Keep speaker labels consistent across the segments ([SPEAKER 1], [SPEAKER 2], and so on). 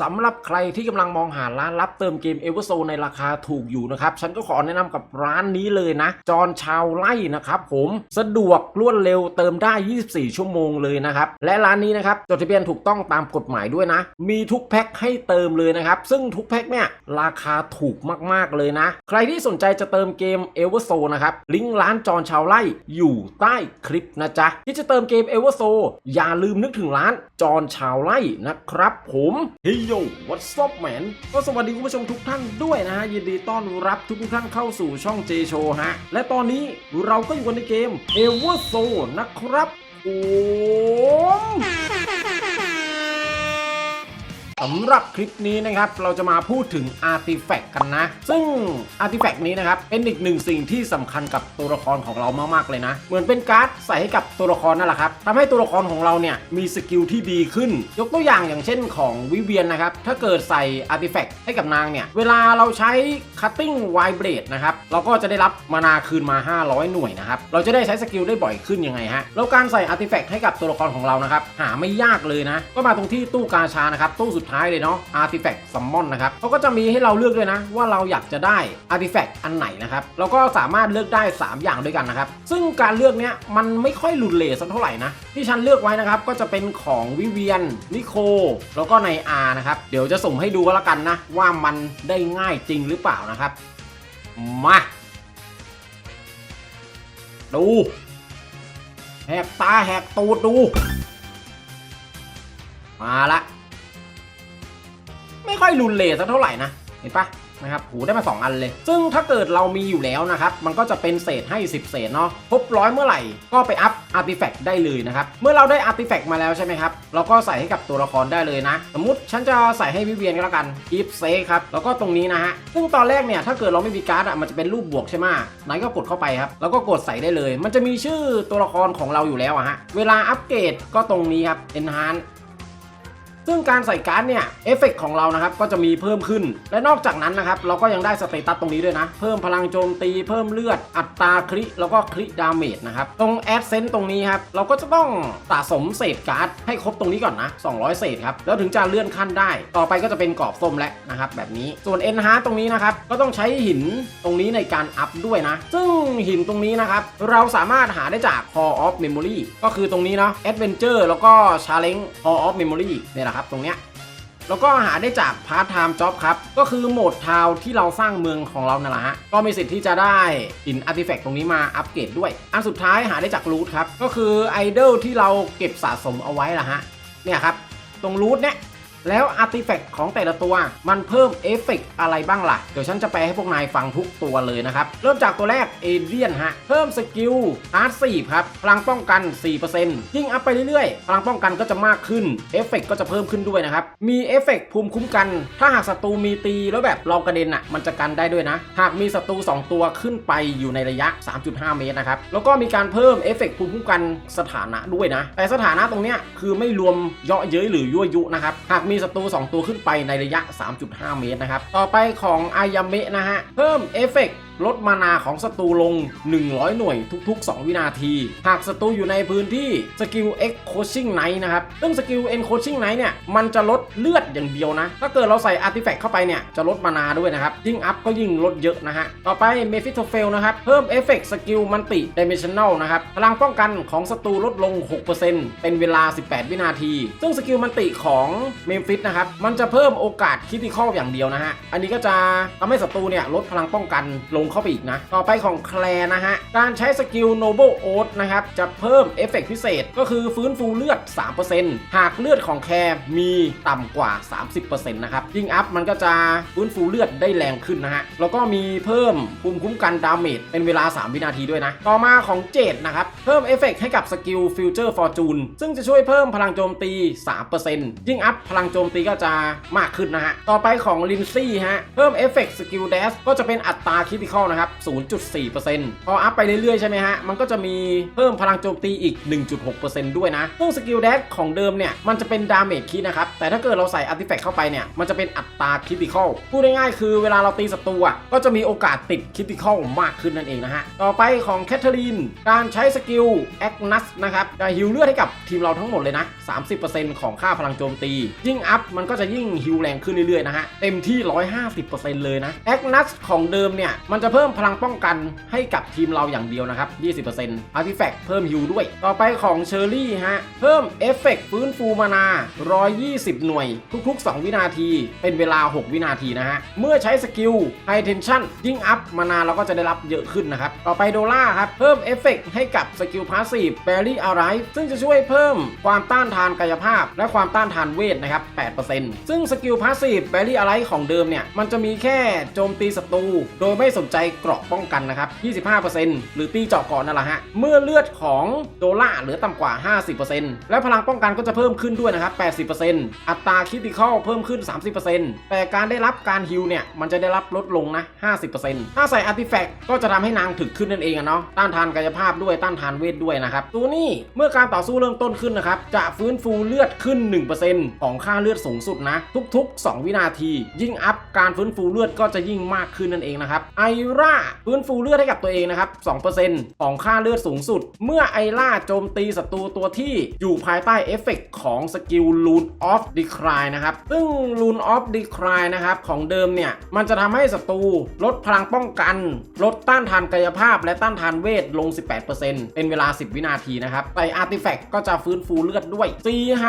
[SPEAKER 1] สำหรับใครที่กำลังมองหาร้านรับเติมเกมเอเวอร์โซในราคาถูกอยู่นะครับ ฉันก็ขอแนะนำกับร้านนี้เลยนะ จอนชาวไล่นะครับผมสะดวกรวดเร็วเติมได้ 24 ชั่วโมงเลยนะครับ และร้านนี้นะครับจดทะเบียนถูกต้องตามกฎหมายด้วยนะ มีทุกแพ็คให้เติมเลยนะครับ ซึ่งทุกแพ็คเนี่ยราคาถูกมากๆเลยนะ ใครที่สนใจจะเติมเกมเอเวอร์โซนะครับลิงก์ร้านจอนชาวไล่อยู่ใต้คลิปนะจ๊ะที่จะเติมเกมเอเวอร์โซอย่าลืมนึกถึงร้านจอนชาวไล่นะครับ ผมโย what's up man ก็สวัสดีคุณผู้ชมทุกท่านด้วยนะฮะยินดีต้อนรับทุกท่านเข้าสู่ช่องเจโชฮะ และตอนนี้เราก็อยู่กันในเกมเอเวอร์โซนะครับ โอ้ สำหรับคลิปนี้นะครับเราจะมาพูดถึงอาร์ติแฟกต์กันนะ ซึ่งอาร์ติแฟกต์นี้นะครับเป็นอีกหนึ่งสิ่งที่สำคัญกับตัวละครของเรามากๆเลยนะ เหมือนเป็นการ์ดใส่ให้กับตัวละครนั่นแหละครับทำให้ตัวละครของเราเนี่ยมีสกิลที่ดีขึ้น ยกตัวอย่างอย่างเช่นของวิเวียนนะครับถ้าเกิดใส่อาร์ติแฟกต์ให้กับนางเนี่ยเวลาเราใช้ cutting wide blade นะครับเราก็จะได้รับมานาคืนมา 500 หน่วยนะครับเราจะได้ใช้สกิลได้บ่อยขึ้นยังไงฮะแล้วการใส่อาร์ติแฟกต์ให้กับตัวละครของเรานะครับหาไม่ยากเลยนะก็มาตรงที่ตู้กาชานะครับตู้สุดท้ายเลยเนาะอาร์ติแฟกต์ซัมมอนนะครับเขาก็จะมีให้เราเลือกด้วยนะ ว่าเราอยากจะได้อาร์ติแฟกต์อันไหนนะครับเราก็สามารถเลือกได้ 3 อย่างด้วยกันนะครับ ซึ่งการเลือกเนี้ยมันไม่ค่อยหลุดเลสักเท่าไหร่นะ ที่ฉันเลือกไว้นะครับ ก็จะเป็นของวิเวียนนิโคแล้วก็ในอานะครับ เดี๋ยวจะส่งให้ดูก็แล้วกันนะ ว่ามันได้ง่ายจริงหรือเปล่านะครับ มาดูแหกตาแหกตูดดู มาละ ไม่ค่อยรุนเลสักเท่าไหร่นะเห็นปะนะครับหูได้มา 2 อันเลย ซึ่งถ้าเกิดเรามีอยู่แล้วนะครับ มันก็จะเป็นเศษให้ 10 เศษเนาะครบร้อยเมื่อไหร่ ก็ไปอัพอาร์ติแฟกต์ได้เลยนะครับ เมื่อเราได้อาร์ติแฟกต์มาแล้วใช่ไหมครับ เราก็ใส่ให้กับตัวละครได้เลยนะ สมมุติฉันจะใส่ให้วิเวียนก็แล้วกันอีฟเซครับ แล้วก็ตรงนี้นะฮะ ซึ่งตอนแรกเนี่ย ถ้าเกิดเราไม่มีการ์ดอะ มันจะเป็นรูปบวกใช่ไหมไหนก็กดเข้าไปครับ แล้วก็กดใส่ได้เลย มันจะมีชื่อตัวละครของเราอยู่แล้วอะฮะ เวลาอัปเกรดก็ตรงนี้ครับ enhance ซึ่งการใส่การ์ดเนี่ยเอฟเฟกของเรานะครับก็จะมีเพิ่มขึ้น และนอกจากนั้นนะครับเราก็ยังได้สเตตัสตรงนี้ด้วยนะ เพิ่มพลังโจมตีเพิ่มเลือดอัตราคริแล้วก็คริดาเมจนะครับตรงแอดเซนต์ตรงนี้ครับเราก็จะต้องสะสมเศษการ์ดให้ครบตรงนี้ก่อนนะ 200 เศษครับแล้วถึงจะเลื่อนขั้นได้ ต่อไปก็จะเป็นกรอบส้มแล้วนะครับแบบนี้ส่วนเอ็นฮาร์ตรงนี้นะครับก็ต้องใช้หินตรงนี้ในการอัพด้วยนะ ซึ่งหินตรงนี้นะครับเราสามารถหาได้จาก Hall of Memory ก็คือตรงนี้เนาะ Adventure แล้วก็ Challenge Hall of Memory เนี่ยแหละครับตรงเนี้ยแล้วก็หาได้จากพาร์ทไทม์จ็อบครับ ก็คือโหมดทาวที่เราสร้างเมืองของเรานั่นแหละฮะ ก็มีสิทธิ์ที่จะได้อินอาร์ติแฟกต์ตรงนี้มาอัปเกรดด้วย อันสุดท้ายหาได้จากรูทครับ ก็คือไอดอลที่เราเก็บสะสมเอาไว้ละฮะ เนี่ยครับ ตรงรูทเนี่ย แล้วอาร์ติแฟกต์ของแต่ละตัวมันเพิ่มเอฟเฟกต์อะไรบ้างล่ะ เดี๋ยวฉันจะแปลให้พวกนายฟังทุกตัวเลยนะครับ เริ่มจากตัวแรกเอเดียนฮะ เพิ่มสกิลฮาร์ดสี่ครับ พลังป้องกัน 4%ยิ่งอัพไปเรื่อยๆ พลังป้องกันก็จะมากขึ้นเอฟเฟกต์ก็จะเพิ่มขึ้นด้วยนะครับ มีเอฟเฟกต์ภูมิคุ้มกัน ถ้าหากศัตรูมีตีแล้วแบบเรากระเด็นอะมันจะกันได้ด้วยนะ หากมีศัตรู2 ตัวขึ้นไปอยู่ในระยะ 3.5 เมตรนะครับแล้วก็มีการเพิ่มเอฟเฟกต์ภูมิคุ้มกันสถานะด้วยนะ แต่สถานะตรงเนี้ยคือไม่รวมเยาะเย้ยหรือยั่วยุนะครับหากมีีศัตรู2 ตัวขึ้นไปในระยะ 3.5 เมตรนะครับ ต่อไปของอายาเมะนะฮะ เพิ่มเอฟเฟกต์ ลดมานาของศัตรูลง 100 หน่วยทุก ๆ 2 วินาที หากศัตรูอยู่ในพื้นที่สกิล X Coaching Knight นะครับซึ่งสกิล N Coaching Knight เนี่ย มันจะลดเลือดอย่างเดียวนะ ถ้าเกิดเราใส่อาร์ติแฟกต์เข้าไปเนี่ย จะลดมานาด้วยนะครับ ยิ่งอัพก็ยิ่งลดเยอะนะฮะ ต่อไปเมฟิโ o เฟลนะครับ เพิ่มเอฟเฟกต์สกิลมันติเดเมชันแนลนะครับ พลังป้องกันของศัตรูลดลง 6%เป็นเวลา 18 วินาที ซึ่งสกิลมันติของเมมฟิสนะครับ มันจะเพิ่มโอกาสคิติคอลอย่างเดียวนะฮะ อันนี้ก็จะทำให้ศัตรูเนี่ยลดพลังป้องกันลงเข้าไปอีกนะ ต่อไปของแคลนะฮะ การใช้สกิล Noble Oath นะครับ จะเพิ่มเอฟเฟกต์พิเศษก็คือฟื้นฟูเลือด 3%หากเลือดของแคร์มีต่ำกว่า 30%นะครับ ยิ่งอัพมันก็จะฟื้นฟูเลือดได้แรงขึ้นนะฮะ แล้วก็มีเพิ่มภูมิคุ้มกันดาเมจเป็นเวลา 3 วินาทีด้วยนะ ต่อมาของเจดนะครับ เพิ่มเอฟเฟกต์ให้กับสกิล Future Fortune ซึ่งจะช่วยเพิ่มพลังโจมตี 3%ยิ่งอัพพลังโจมตีก็จะมากขึ้นนะฮะ ต่อไปของลินซี่ฮะ เพิ่มเอฟเฟกต์สกิล Dash ก็จะเป็นอัตราคิติค Critical นะครับ 0.4%พออัพไปเรื่อยๆ ใช่ไหมฮะ มันก็จะมีเพิ่มพลังโจมตีอีก 1.6%ด้วยนะซึ่งสกิลแดชของเดิมเนี่ย มันจะเป็นดาเมจคิดนะครับ แต่ถ้าเกิดเราใส่อาร์ติแฟกต์เข้าไปเนี่ย มันจะเป็นอัตรา Critical พูดง่ายๆ คือเวลาเราตีศัตรูอะก็จะมีโอกาสติด Critical มากขึ้นนั่นเองนะฮะ ต่อไปของแคทเธอรีน การใช้สกิลแอคนัสนะครับจะฮิลเลือดให้กับทีมเราทั้งหมดเลยนะ 30%ของค่าพลังโจมตี ยิ่งอัพมันก็จะยิ่งฮิลแรงขึ้นเรื่อยๆนะฮะ เต็มที่ 150%เลยนะแอคนัสของเดิมเนี่ยมันจะเพิ่มพลังป้องกันให้กับทีมเราอย่างเดียวนะครับ 20%อาร์ติแฟกต์เพิ่มฮิลด้วย ต่อไปของเชอร์รี่ฮะ เพิ่มเอฟเฟกต์ฟื้นฟูมานา 120 หน่วย ทุก ๆ 2 วินาที เป็นเวลา 6 วินาทีนะฮะ เมื่อใช้สกิลไฮเทนชั่นยิ่งอัพมานาเราก็จะได้รับเยอะขึ้นนะครับ ต่อไปโดล่าครับ เพิ่มเอฟเฟกต์ให้กับสกิลพาสซีฟแบรี่อาร์ไรซึ่งจะช่วยเพิ่มความต้านทานกายภาพ และความต้านทานเวทนะครับ 8%ซึ่งสกิลพาสซีฟแบรี่อาร์ไรของเดิมเนี่ยมันจะมีแค่โจมตีศัตรูโดยไม่สนใจเกราะป้องกันนะครับ 25%หรือตีเจาะก่อนนั่นแหละฮะ เมื่อเลือดของโดล่าเหลือต่ำกว่า 50%และพลังป้องกันก็จะเพิ่มขึ้นด้วยนะครับ 80%อัตราคิติคอลเพิ่มขึ้น 30%แต่การได้รับการฮิลเนี่ย มันจะได้รับลดลงนะ 50%ถ้าใส่อาร์ติแฟกต์ก็จะทำให้นางถึกขึ้นนั่นเองอะเนาะ ต้านทานกายภาพด้วย ต้านทานเวทด้วยนะครับ ตัวนี้เมื่อการต่อสู้เริ่มต้นขึ้นนะครับ จะฟื้นฟูเลือดขึ้น 1%ของค่าเลือดสูงสุดนะ ทุก ๆ 2 วินาที ยิ่งอัพการฟื้นฟูเลือดก็จะยิ่งมากขึ้นนั่นเองนะครับ ไอร่าฟื้นฟูเลือดให้กับตัวเองนะครับ 2%ของค่าเลือดสูงสุด เมื่อไอร่าโจมตีศัตรูตัวที่อยู่ภายใต้เอฟเฟกต์ของสกิล Rune of Decline นะครับ ซึ่ง Rune of Decline นะครับของเดิมเนี่ย มันจะทำให้ศัตรูลดพลังป้องกัน ลดต้านทานกายภาพ และต้านทานเวทลง 18%เป็นเวลา 10 วินาทีนะครับใส่อาร์ติแฟกต์ก็จะฟื้นฟูเลือดด้วย C5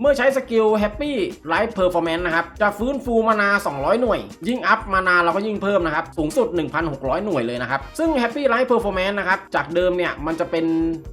[SPEAKER 1] เมื่อใช้สกิล Happy Life Performance นซ์นะครับจะฟื้นฟูมานา 200 หน่วย ยิ่งอัพมานาเราก็ยิ่งเพิ่มนะครับสูงสุด1,600 หน่วยเลยนะครับ ซึ่ง Happy Life Performance นะครับ จากเดิมเนี่ย มันจะเป็น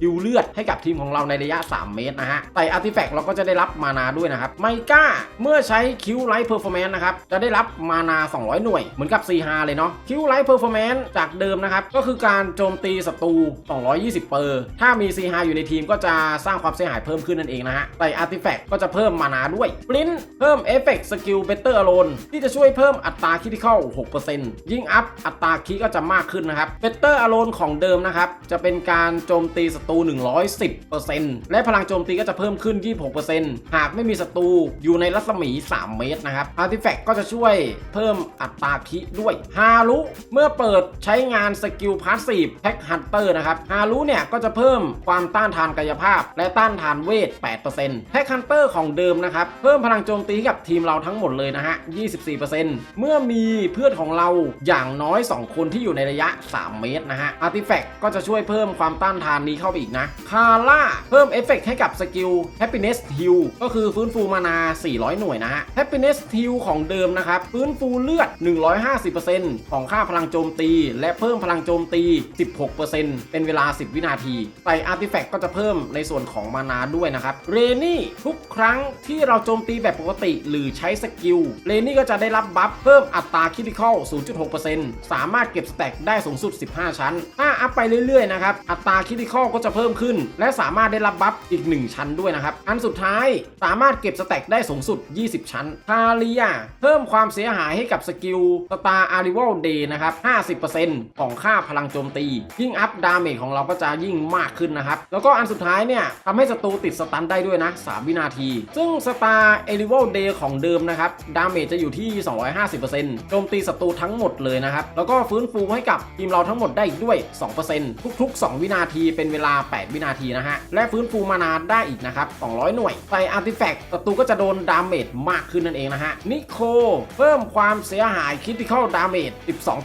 [SPEAKER 1] ดิวเลือดให้กับทีมของเราในระยะ 3 เมตรนะฮะใส่อาร์ติแฟกต์เราก็จะได้รับมานาด้วยนะครับ ไมก้า เมื่อใช้คิวไลท์เพอร์ฟอร์แมนซ์นะครับ จะได้รับมานา 200 หน่วย เหมือนกับ C5 เลยเนาะคิวไลท์เพอร์ฟอร์แมนซ์จากเดิมนะครับ ก็คือการโจมตีศัตรู 220 เปอร์ ถ้ามี C5 อยู่ในทีมก็จะสร้างความเสียหายเพิ่มขึ้นนั่นเองนะฮะใส่อาร์ติแฟกต์ก็จะเพิ่มมานาด้วยปรินเพิ่มเอฟเฟกต์สกิลเบเตอร์อโลนที่จะช่วยเพิ่มอัตราคิทิคอล6%ยิ่งอัพอัตราาคิก็จะมากขึ้นนะครับเบเตอร์อโลนของเดิมนะครับ จะเป็นการโจมตีศัตรู 110%และพลังโจมตีก็จะเพิ่มขึ้น 26%หากไม่มีศัตรูอยู่ในรัศมี 3 เมตรนะครับอาร์ติแฟกต์ก็จะช่วยเพิ่มอัตราคิด้วยฮารุเมื่อเปิดใช้งานสกิลพาสซีฟแพ็กฮันเตอร์นะครับฮารุเนี่ยก็จะเพิ่มความต้านทานกายภาพ และต้านทานเวท 8%แพ็กฮันเตอร์ของเดิมนะครับ เพิ่มพลังโจมตีให้กับทีมเราทั้งหมดเลยนะฮะ 24%เมื่อมีเพื่อนของเราอย่างน้อย2 คนที่อยู่ในระยะ 3 เมตรนะฮะอาร์ติแฟกต์ก็จะช่วยเพิ่มความต้านทานนี้เข้าไปอีกนะคาร่าเพิ่มเอฟเฟกต์ให้กับสกิล Happiness Heal ก็คือฟื้นฟูมานา 400 หน่วยนะฮะ Happiness Heal ของเดิมนะครับ ฟื้นฟูเลือด 150%ของค่าพลังโจมตี และเพิ่มพลังโจมตี 16%เป็นเวลา 10 วินาทีใส่อาร์ติแฟกต์ก็จะเพิ่มในส่วนของมานาด้วยนะครับ เรนี่ทุกครั้งที่เราโจมตีแบบปกติ หรือใช้สกิล เรนี่ก็จะได้รับบัฟเพิ่มอัตราคิติคอล0.6%ามารถเก็บสแต็กได้สูงสุด 15 ชั้น ถ้าอัพไปเรื่อยๆนะครับ อัตราคิติคอลก็จะเพิ่มขึ้น และสามารถได้รับบัฟอีก 1 ชั้นด้วยนะครับ อันสุดท้ายสามารถเก็บสแต็กได้สูงสุด 20 ชั้นคาเลียเพิ่มความเสียหายให้กับสกิลสตาร์อาริวัลเดย์นะครับ 50%ของค่าพลังโจมตี ยิ่งอัพดาเมจของเราก็จะยิ่งมากขึ้นนะครับ แล้วก็อันสุดท้ายเนี่ยทำให้ศัตรูติดสตันได้ด้วยนะ 3 วินาที ซึ่งสตาร์เอริวัลเดย์ของเดิมนะครับ ดาเมจจะอยู่ที่ 250%โจมตีศัตรูทั้งหมดเลยนะครับแล้วก็ฟื้นฟูให้กับทีมเราทั้งหมดได้อีกด้วย 2%ทุก ๆ 2 วินาทีเป็นเวลา 8 วินาทีนะฮะ และฟื้นฟูมานาได้อีกนะครับ 200 หน่วยใส่อาร์ติแฟกต์ศัตรูก็จะโดนดาเมจมากขึ้นนั่นเองนะฮะ นิโคเพิ่มความเสียหายคิ t ิคอลดาเมจ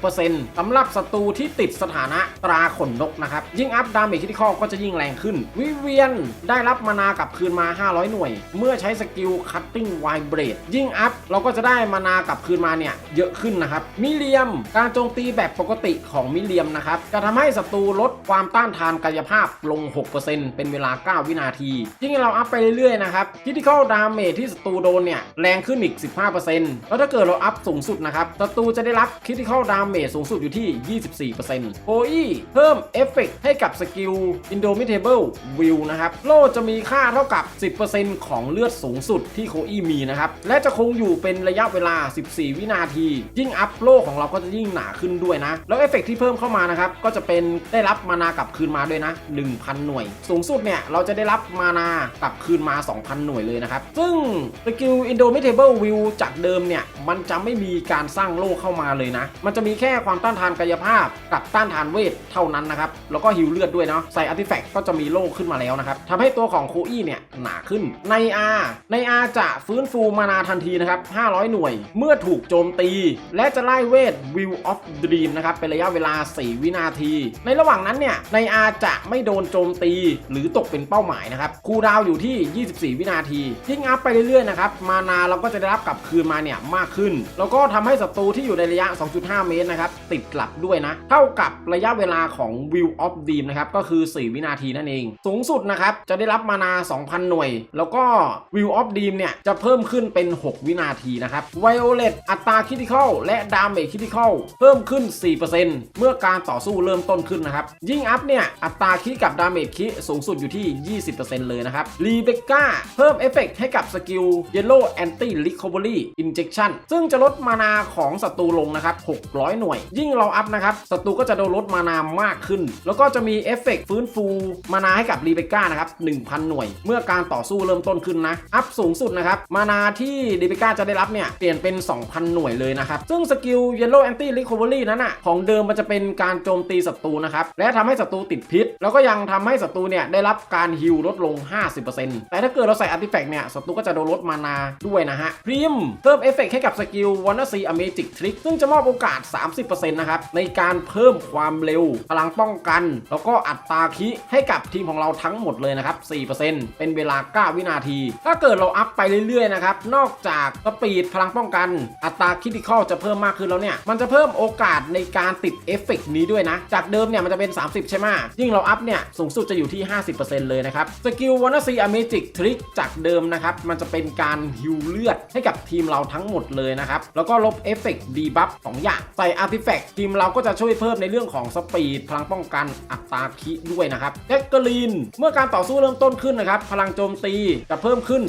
[SPEAKER 1] 12%สำหรับศัตรูที่ติดสถานะตราขนนกนะครับ ยิ่งอัพดาเมจคิ t ิคอลก็จะยิ่งแรงขึ้น วิเวียนได้รับมานากับคืนมา 500 หน่วย เมื่อใช้สกิล Cutting Vibrate ยิ่งอัพเราก็จะได้มานากับคืนมาเนี่ยเยอะขึ้นนะครับมิเลียมการโจมตีแบบปกติของมิเลียมนะครับ จะทำให้ศัตรูลดความต้านทานกายภาพลง 6%เป็นเวลา 9 วินาที ยิ่งเราอัพไปเรื่อยๆนะครับคิติคอลดาเมจที่ศัตรูโดนเนี่ยแรงขึ้นอีก 15%แล้วถ้าเกิดเราอัพสูงสุดนะครับศัตรูจะได้รับคิติคอลดาเมจสูงสุดอยู่ที่ 24%โคอี้เพิ่มเอฟเฟกให้กับสกิล Indomitable Will นะครับโล่จะมีค่าเท่ากับ 10%ของเลือดสูงสุดที่โคอี้มีนะครับและจะคงอยู่เป็นระยะเวลา 14 วินาที ยิ่งอัพโล่ของเราก็จะยิ่งหนาขึ้นด้วยนะ แล้วเอฟเฟกต์ที่เพิ่มเข้ามานะครับก็จะเป็นได้รับมานา กลับคืนมาด้วยนะ 1,000 หน่วย สูงสุดเนี่ยเราจะได้รับมานากลับคืนมา 2,000 หน่วยเลยนะครับ ซึ่งสกิล Indomitable View จากเดิมเนี่ยมันจะไม่มีการสร้างโล่เข้ามาเลยนะ มันจะมีแค่ความต้านทานกายภาพกับต้านทานเวทเท่านั้นนะครับ แล้วก็ฮิวเลือดด้วยเนาะใส่อาร์ติแฟกต์ก็จะมีโล่ขึ้นมาแล้วนะครับทำให้ตัวของโคอี้เนี่ยหนาขึ้นใน R ใน R จะฟื้นฟูมานาทันทีนะครับ500 หน่วย เมื่อถูกโจมตี และจะไล่เวท Will of Dream นะครับเป็นระยะเวลา 4 วินาที ในระหว่างนั้นเนี่ยใน R จะไม่โดนโจมตีหรือตกเป็นเป้าหมายนะครับคูดาวอยู่ที่ 24 วินาทียิ่งอัพไปเรื่อยๆนะครับมานาเราก็จะได้รับกลับคืนมาเนี่ยมากขึ้น แล้วก็ทำให้ศัตรูที่อยู่ในระยะ 2.5 เมตรนะครับติดหลับด้วยนะ เท่ากับระยะเวลาของ Will of Dream นะครับก็คือ 4 วินาทีนั่นเอง สูงสุดนะครับจะได้รับมานา 2,000 หน่วย แล้วก็ Will of Dream เนี่ยจะเพิ่มขึ้นเป็น 6 วินาทีนะครับ Violet อัตราคิติคอลและดาเมจคิติคอลเพิ่มขึ้น 4%เมื่อการต่อสู้เริ่มต้นขึ้นนะครับ ยิ่งอัพเนี่ย อัตราคิกับดาเมจคิสูงสุดอยู่ที่ 20%เลยนะครับรีเบคก้าเพิ่มเอฟเฟกให้กับสกิล Yellow Anti Recovery Injection ซึ่งจะลดมานาของศัตรูลงนะครับ 600 หน่วย ยิ่งเราอัพนะครับศัตรูก็จะโดนลดมานามากขึ้น แล้วก็จะมีเอฟเฟกฟื้นฟูมานาให้กับรีเบคก้านะครับ 1,000 หน่วย เมื่อการต่อสู้เริ่มต้นขึ้นนะ อัพสูงสุดนะครับ มานาที่รีเบคก้าจะได้รับเนี่ย เปลี่ยนเป็น 2,000 หน่วยเลยนะครับ ซึ่งสกิล Yellow Anti Recovery นั้นอะของเดิมมันจะเป็นการโจมตีศัตรูนะครับ และทำให้ศัตรูติดพิษ แล้วก็ยังทำให้ศัตรูเนี่ยได้รับการฮิลลดลง 50%แต่ถ้าเกิดเราใส่อาร์ติแฟกต์เนี่ยศัตรูก็จะโดนลดมานาด้วยนะฮะพริมเพิ่มเอฟเฟกต์ให้กับสกิลวันนซีอเมจิกทริกซึ่งจะมอบโอกาส 30%นะครับในการเพิ่มความเร็ว พลังป้องกัน แล้วก็อัตราคิให้กับทีมของเราทั้งหมดเลยนะครับ 4%เป็นเวลา 9 วินาที ถ้าเกิดเราอัพไปเรื่อยๆนะครับนอกจากสปีดพลังป้องกัน อัตราคิติคอลจะเพิ่มมากขึ้นแล้วเนี่ยมันจะเพิ่มโออกาสในการติดเอฟเฟกต์นี้ด้วยนะ จากเดิมเนี่ยมันจะเป็น 30 ใช่ไหมยิ่งเราอัพเนี่ยสูงสุดจะอยู่ที่ 50%เลยนะครับ สกิลวันซีอเมจิกทริกจากเดิมนะครับ มันจะเป็นการฮิวเลือดให้กับทีมเราทั้งหมดเลยนะครับ แล้วก็ลบเอฟเฟกต์ดีบัฟสองอย่าง ใส่อาร์ติแฟกต์ทีมเราก็จะช่วยเพิ่มในเรื่องของสปีดพลังป้องกันอัตราคิด้วยนะครับแจ็คเกอรีนเมื่อการต่อสู้เริ่มต้นขึ้นนะครับพลังโจมตีจะเพิ่มขึ้น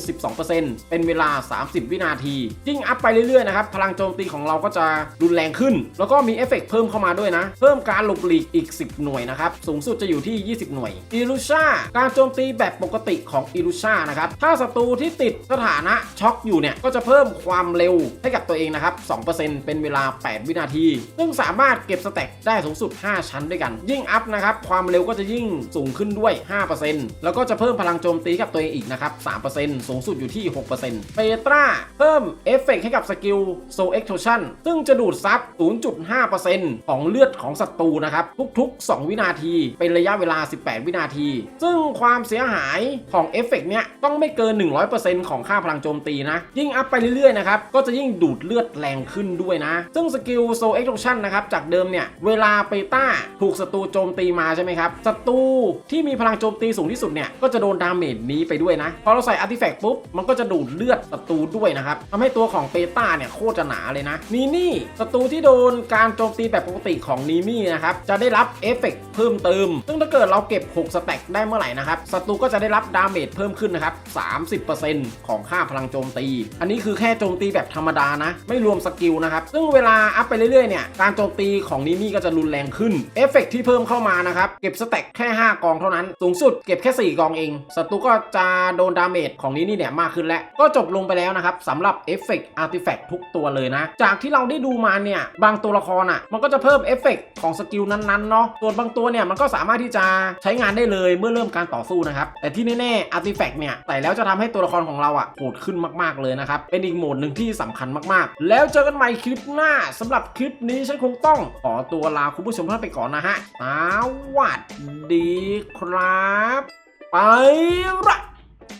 [SPEAKER 1] 12%เป็นเวลา 30 วินาทียิ่งอัพไปเรื่อยๆนะครับพลังโจมตีของเราก็จะรุนแรงขึ้น แล้วก็มีเอฟเฟกต์เพิ่มเข้ามาด้วยนะ เพิ่มการหลบหลีกอีก 10 หน่วยนะครับ สูงสุดจะอยู่ที่ 20 หน่วยอิลูชาการโจมตีแบบปกติของอิลูชานะครับ ถ้าศัตรูที่ติดสถานะช็อกอยู่เนี่ย ก็จะเพิ่มความเร็วให้กับตัวเองนะครับ 2%เป็นเวลา 8 วินาที ซึ่งสามารถเก็บสแต็กได้สูงสุด 5 ชั้นด้วยกัน ยิ่งอัพนะครับ ความเร็วก็จะยิ่งสูงขึ้นด้วย 5%แล้วก็จะเพิ่มพลังโจมตีกับตัวเองอีกนะครับ 3%สูงสุดอยู่ที่ 6%เปตราเพิ่มเอฟเฟกให้กับสกิลโซเอ็กโทชันซึ่งจะดูดซับ0.5%ของเลือดของศัตรูนะครับ ทุกๆ 2 วินาที เป็นระยะเวลา 18 วินาที ซึ่งความเสียหายของเอฟเฟกเนี้ยต้องไม่เกิน 100%ของค่าพลังโจมตีนะ ยิ่งอัพไปเรื่อยๆนะครับ ก็จะยิ่งดูดเลือดแรงขึ้นด้วยนะ ซึ่งสกิลโซเอ็กโทชันนะครับ จากเดิมเนี่ย เวลาเปต้าถูกศัตรูโจมตีมาใช่ไหมครับ ศัตรูที่มีพลังโจมตีสูงที่สุดเนี่ย ก็จะโดนดาเมจนี้ไปด้วยนะ พอเราใส่อาร์ติแฟกต์ปุ๊บ มันก็จะดูดเลือดศัตรูด้วยนะครับทำให้ตัวของเปต้าเนี่ยโคตรจะหนาเลยนะนีนี่ศัตรูที่โดนการโจมตีแบบปกติของนีนี่นะครับจะได้รับเอฟเฟกต์เพิ่มเติม ซึ่งถ้าเกิดเราเก็บ 6 สแต็กได้เมื่อไหร่นะครับศัตรูก็จะได้รับดาเมจเพิ่มขึ้นนะครับ 30%ของค่าพลังโจมตี อันนี้คือแค่โจมตีแบบธรรมดานะ ไม่รวมสกิลนะครับ ซึ่งเวลาอัพไปเรื่อยๆเนี่ย การโจมตีของนีนี่ก็จะรุนแรงขึ้น เอฟเฟกต์ที่เพิ่มเข้ามานะครับ เก็บสแต็กแค่ 5 กองเท่านั้น สูงสุดเก็บแค่ 4 กองเอง ศัตรูก็จะโดนดาเมจของนีนี่เนี่ยมากขึ้นและ ก็จบลงไปแล้วนะครับสำหรับเอฟเฟกอาร์ติแฟกต์ทุกตัวเลยนะ จากที่เราได้ดูมาเนี่ย บางตัวละครอะ มันก็จะเพิ่มเอฟเฟกต์ของสกิลนั้นๆเนาะส่วนบางตัวเนี่ยมันก็สามารถที่จะใช้งานได้เลยเมื่อเริ่มการต่อสู้นะครับ แต่ที่แน่ๆอาร์ติแฟกต์เนี่ยแต่แล้วจะทำให้ตัวละครของเราอะโหดขึ้นมากๆเลยนะครับ เป็นอีกโหมดหนึ่งที่สำคัญมากๆ แล้วเจอกันใหม่คลิปหน้าสำหรับคลิปนี้ฉันคงต้องขอตัวลาคุณผู้ชมท่านไปก่อนนะฮะสวัสดีครับ ไปละ